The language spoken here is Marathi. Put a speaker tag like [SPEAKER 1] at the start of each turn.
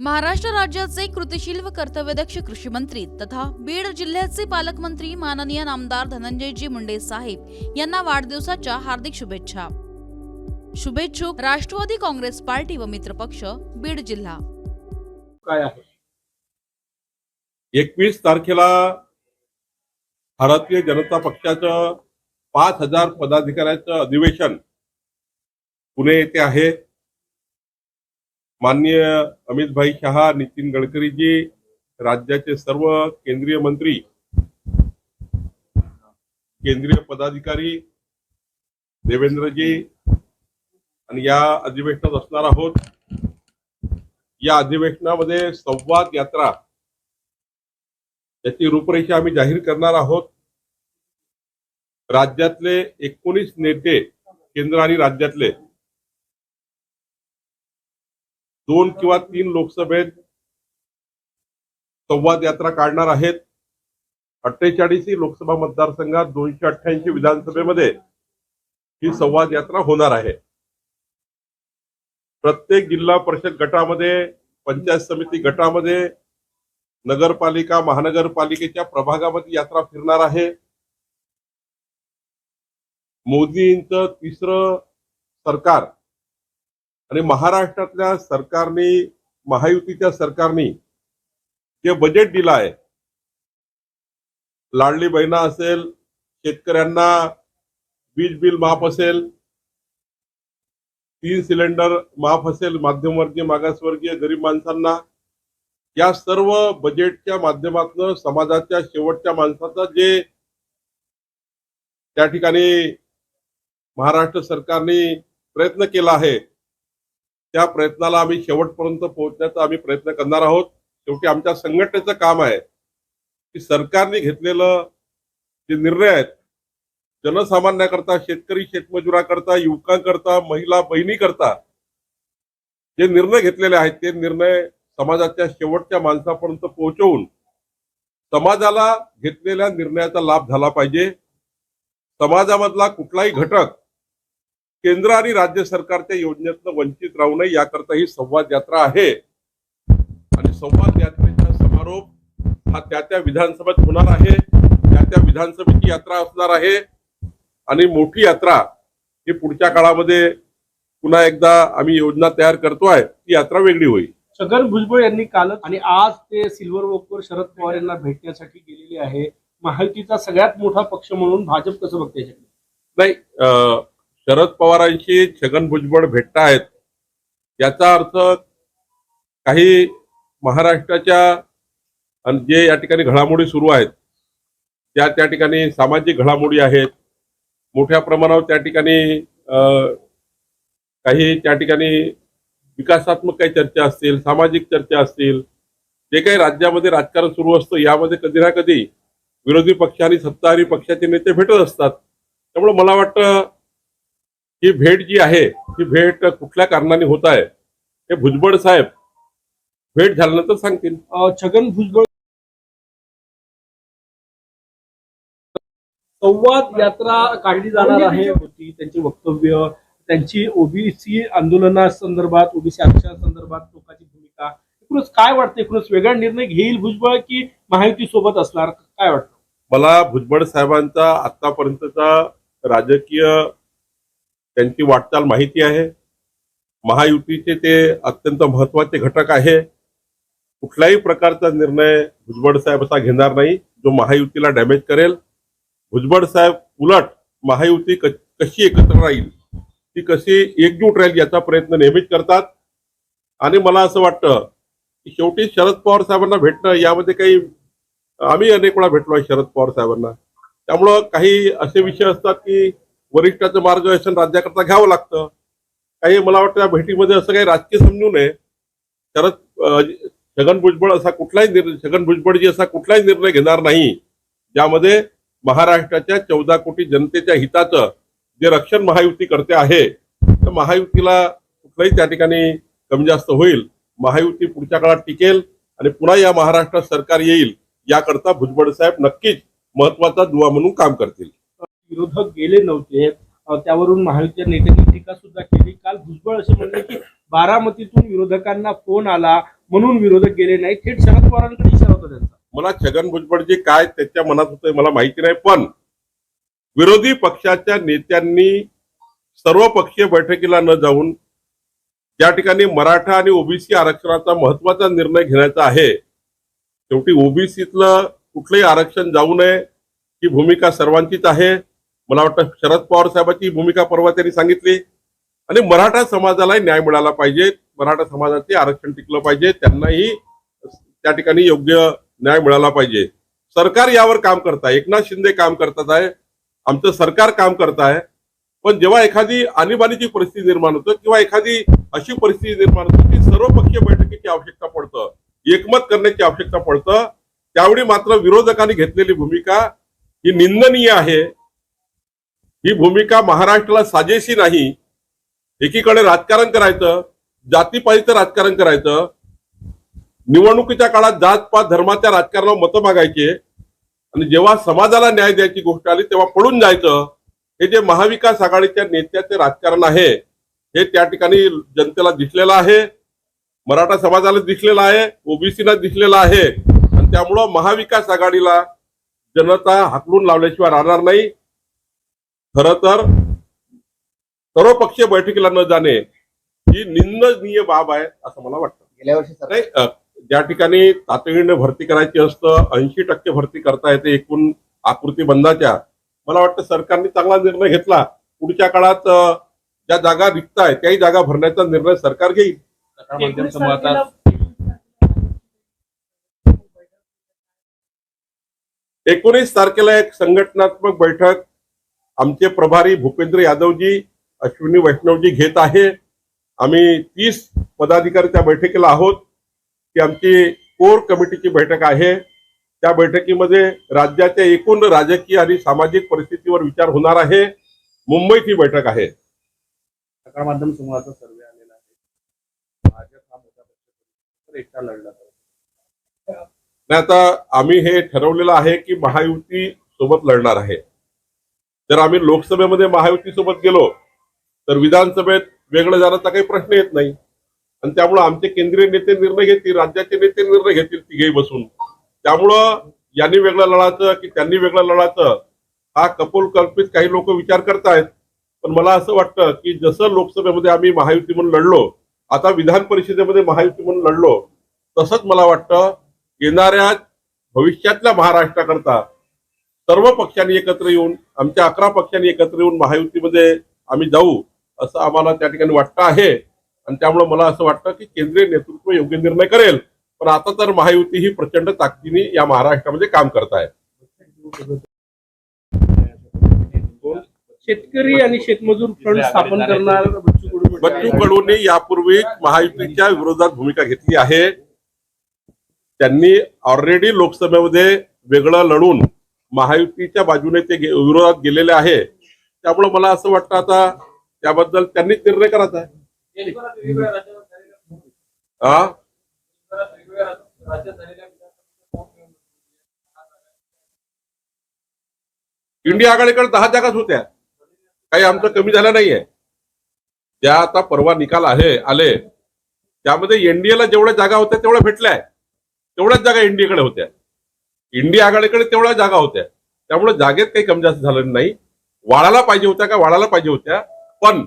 [SPEAKER 1] महाराष्ट्र राज्याचे कृतिशील व कर्तव्यदक्ष कृषी मंत्री तथा बीड जिल्ह्याचे पालकमंत्री माननीय नामदार धनंजयजी मुंडे साहेब यांना वाढदिवसाच्या हार्दिक शुभेच्छा. शुभेच्छुक राष्ट्रवादी काँग्रेस पार्टी व मित्रपक्ष बीड जिल्हा.
[SPEAKER 2] काय आहे?
[SPEAKER 3] एकवीस तारखेला भारतीय जनता पक्षाचं पाच हजार पदाधिकाऱ्याचं अधिवेशन पुणे येथे आहे. माननीय अमितभाई शहा नितीन गडकरीजी राज्याचे सर्व केंद्रीय मंत्री केंद्रीय पदाधिकारी देवेंद्रजी आणि या अधिवेशनात असणार आहोत. या अधिवेशनामध्ये संवाद यात्रा याची रूपरेषा आम्ही जाहीर करणार आहोत. राज्यातले एकोणीस नेते केंद्र आणि राज्यातले दोन किंवा तीन लोकसभेत संवाद यात्रा काढणार आहेत. अठ्ठेचाळीस लोकसभा मतदारसंघात दोनशे अठ्ठ्याऐंशी विधानसभेमध्ये ही संवाद यात्रा होणार आहे. प्रत्येक जिल्हा परिषद गटामध्ये पंचायत समिती गटामध्ये नगरपालिका महानगरपालिकेच्या प्रभागामध्ये यात्रा फिरणार आहे. मोदींचं तिसरं सरकार आणि महाराष्ट्रातल्या सरकारने महायुतीच्या सरकारने जे बजेट दिलं आहे लाडली बहिणा असेल शेतकऱ्यांना वीज बिल माफ असेल तीन सिलेंडर माफ असेल मध्यमवर्गीय मागासवर्गीय गरीब माणसांना या सर्व बजेटच्या माध्यमातून समाजाच्या शेवटच्या माणसाचा जे त्या ठिकाणी महाराष्ट्र सरकारने प्रयत्न केला आहे त्या प्रयत्नाला आम्ही शेवटपर्यंत पोहोचण्याचा आम्ही प्रयत्न करणार आहोत. शेवटी आमच्या संघटनेचं काम आहे की सरकारने घेतलेलं जे निर्णय आहेत जनसामान्याकरता शेतकरी शेतमजुराकरता युवकांकरता महिला बहिणीकरता जे निर्णय घेतलेले आहेत ते निर्णय समाजाच्या शेवटच्या माणसापर्यंत पोहोचवून समाजाला घेतलेल्या निर्णयाचा लाभ झाला पाहिजे. समाजामधला कुठलाही घटक केंद्र आणि राज्य सरकारच्या योजनेतनं वंचित राहू नये याकरता ही संवाद यात्रा आहे. आणि संवाद यात्रेचा समारोप हा त्या त्या विधानसभेत होणार आहे. त्या त्या विधानसभेची यात्रा असणार आहे. आणि मोठी यात्रा ही पुढच्या काळामध्ये पुन्हा एकदा आम्ही योजना तयार करतोय. ती यात्रा वेगळी होईल.
[SPEAKER 2] छगन भुजबळ यांनी कालच आणि आज ते सिल्वर वॉकवर शरद पवार यांना भेटण्यासाठी गेलेले आहे. महायुतीचा सगळ्यात मोठा पक्ष म्हणून भाजप कसं बघते?
[SPEAKER 3] नाही शरद पवारांशी छगन भुजबळ भेटतायत याचा अर्थ काही महाराष्ट्राच्या जे या ठिकाणी घडामोडी सुरू आहेत त्या त्या ठिकाणी सामाजिक घडामोडी आहेत मोठ्या प्रमाणावर त्या ठिकाणी अं, काही त्या ठिकाणी विकासात्मक काही चर्चा असतील सामाजिक चर्चा असतील जे काही राज्यामध्ये राजकारण सुरू असतं यामध्ये कधी ना कधी विरोधी पक्ष आणि सत्ताधारी पक्षाचे नेते भेटत असतात. त्यामुळे मला वाटतं ही भेट जी आहे ही भेट कुठल्या कारणाने होत आहे हे भुजबळ साहेब भेट झाल्यानंतर सांगतील.
[SPEAKER 2] छगन भुजबळ संवाद यात्रा काढली जाणार आहे होती त्यांचे वक्तव्य त्यांची ओबीसी आंदोलनासंदर्भात ओबीसी आरक्षणासंदर्भात लोकांची भूमिका. एकूणच काय वाटतं? एकूणच वेगळा निर्णय घेईल भुजबळ की महायुती सोबत असणार? काय वाटतं?
[SPEAKER 3] मला भुजबळ साहेबांचा आतापर्यंतचा राजकीय त्यांची वाटचाल माहिती आहे. महायुतीचे ते अत्यंत महत्त्वाचे घटक आहे. कुठल्याही प्रकारचा निर्णय भुजबळ साहेब असा घेणार नाही जो महायुतीला डॅमेज करेल. भुजबळ साहेब उलट महायुती कशी एकत्र राहील ती कशी एकजूट राहील याचा प्रयत्न नेहमीच करतात. आणि मला असं वाटतं की शेवटी शरद पवार साहेबांना भेटणं यामध्ये काही आम्ही अनेक वेळा भेटलो आहे शरद पवार साहेबांना. त्यामुळं काही असे विषय असतात की वरिष्ठाचं मार्गदर्शन राज्याकरता घ्यावं लागतं. काही मला वाटतं या भेटीमध्ये असं काही राजकीय समजू नये. शरद छगन भुजबळ असा कुठलाही निर्णय छगन भुजबळजी असा कुठलाही निर्णय घेणार नाही. ज्यामध्ये महाराष्ट्राच्या चौदा कोटी जनतेच्या हिताचं जे रक्षण महायुती करते आहे तर महायुतीला कुठलंही त्या ठिकाणी कमी जास्त होईल. महायुती पुढच्या काळात टिकेल आणि पुन्हा या महाराष्ट्रात सरकार येईल याकरता भुजबळ साहेब नक्कीच महत्त्वाचा दुवा म्हणून काम करतील.
[SPEAKER 2] विरोधक गेले नव्हते. त्यावरून महायुतीच्या नेत्यांनी टीका सुद्धा केली. काल भुजबळ असे म्हणले की बारामतीतून विरोधकांना फोन आला म्हणून विरोधक गेले नाही थेट शरद पवारांकडे इशारा होता त्यांचा.
[SPEAKER 3] मला छगन भुजबळ जे काय त्याच्या मनात होतंय मला माहिती नाही पण विरोधी पक्षाच्या नेत्यांनी सर्व पक्षीय बैठकीला न जाऊन ज्या ठिकाणी मराठा आणि ओबीसी आरक्षणाचा महत्त्वाचा निर्णय घेण्याचा आहे शेवटी ओबीसीतलं कुठलंही आरक्षण जाऊ नये ही भूमिका सर्वांचीच आहे. मला वाटतं शरद पवार साहेबांची भूमिका परवा त्यांनी सांगितली. आणि मराठा समाजालाही न्याय मिळाला पाहिजे. मराठा समाजाचे आरक्षण टिकलं पाहिजे. त्यांनाही त्या ठिकाणी योग्य न्याय मिळाला पाहिजे. सरकार यावर काम करत आहे. एकनाथ शिंदे काम करतात आहे. आमचं सरकार काम करत आहे. पण जेव्हा एखादी आणीबाणीची परिस्थिती निर्माण होतं किंवा एखादी अशी परिस्थिती निर्माण होते की सर्वपक्षीय बैठकीची आवश्यकता पडतं एकमत करण्याची आवश्यकता पडतं त्यावेळी मात्र विरोधकांनी घेतलेली भूमिका ही निंदनीय आहे. ही भूमिका महाराष्ट्राला साजेशी नाही. एकीकडे राजकारण करायचं जातीपायीचं राजकारण करायचं. निवडणुकीच्या काळात जात पात धर्माच्या राजकारणावर मतं मागायचे. आणि जेव्हा समाजाला न्याय द्यायची गोष्ट आली तेव्हा पळून जायचं. हे जे महाविकास आघाडीच्या नेत्याचे राजकारण आहे हे त्या ठिकाणी जनतेला दिसलेलं आहे. मराठा समाजाला दिसलेलं आहे ओबीसीला दिसलेलं आहे. आणि त्यामुळं महाविकास आघाडीला जनता हाकलून लावल्याशिवाय राहणार नाही. खर तर सर्वपक्षीय बैठकीला न जाणे ही निंदनीय बाब आहे असं मला वाटतं.
[SPEAKER 4] गेल्या वर्षी
[SPEAKER 3] ज्या ठिकाणी तातडीने भरती करायची असतं ऐंशी टक्के भरती करता येते एकूण आकृती बंदाच्या मला वाटतं सरकारने चांगला निर्णय घेतला. पुढच्या काळात ज्या जागा रिक्त आहेत त्याही जागा भरण्याचा निर्णय सरकार घेईल. एकोणीस तारखेला एक संघटनात्मक बैठक आमचे प्रभारी भूपेंद्र यादवजी अश्विनी वैष्णवजी घेत आहे. आम्ही तीस पदाधिकारी त्या बैठकीला आहोत. ती आमची कोर कमिटीची बैठक आहे. त्या बैठकीमध्ये राज्याच्या एकूण राजकीय आणि सामाजिक परिस्थितीवर विचार होणार आहे. मुंबईत ही बैठक आहे.
[SPEAKER 2] माध्यम समूहाचा सर्वे आलेला आहे. भाजप हा मोठा पक्ष एकटा लढला
[SPEAKER 3] नाही आता आम्ही हे ठरवलेलं आहे की महायुती सोबत लढणार आहे. जर आम्ही लोकसभेमध्ये महायुती सोबत गेलो तर विधानसभेत वेगळं जाण्याचा काही प्रश्न येत नाही. आणि त्यामुळं आमचे केंद्रीय नेते निर्णय घेतील राज्याचे नेते निर्णय घेतील तिघेही बसून. त्यामुळं यांनी वेगळं लढायचं की त्यांनी वेगळं लढायचं हा कपोल कल्पित काही लोक विचार करतायत. पण मला असं वाटतं की जसं लोकसभेमध्ये आम्ही महायुती म्हणून लढलो आता विधान परिषदेमध्ये महायुती म्हणून लढलो तसंच मला वाटतं येणाऱ्या भविष्यातल्या महाराष्ट्राकरता सर्व पक्षांनी एकत्र येऊन आमच्या अकरा पक्षांनी एकत्र येऊन महायुतीमध्ये आम्ही जाऊ असं आम्हाला त्या ठिकाणी वाटतं आहे. आणि त्यामुळे मला असं वाटतं की केंद्रीय नेतृत्व योग्य निर्णय करेल. पण आता तर महायुती ही प्रचंड ताकदीने या महाराष्ट्रामध्ये काम करत आहे.
[SPEAKER 2] शेतकरी आणि शेतमजूर फ्रंट स्थापन करणार
[SPEAKER 3] बच्चू कडूंनी यापूर्वी महायुतीच्या विरोधात भूमिका घेतली आहे. त्यांनी ऑलरेडी लोकसभेमध्ये वेगळं लढून महायुतीच्या बाजूने ते गे- विरोधात गेलेले आहे. त्यामुळे मला असं वाटतं आता त्याबद्दल त्यांनीच निर्णय करायचा आहे. हा? इंडिया आघाडीकडे दहा जागाच होत्या. काही आमचं कमी झालं नाहीये. त्या आता परवा निकाल आहे आले त्यामध्ये एनडीएला जेवढ्या जागा होत्या तेवढ्या भेटल्या. तेवढ्याच जागा एनडीएकडे होत्या. इंडिया आघाडीकडे तेवढ्या जागा होत्या. त्यामुळे जागेत काही कमी जास्त झालं नाही. वाढायला पाहिजे होत्या का? वाढायला पाहिजे होत्या. पण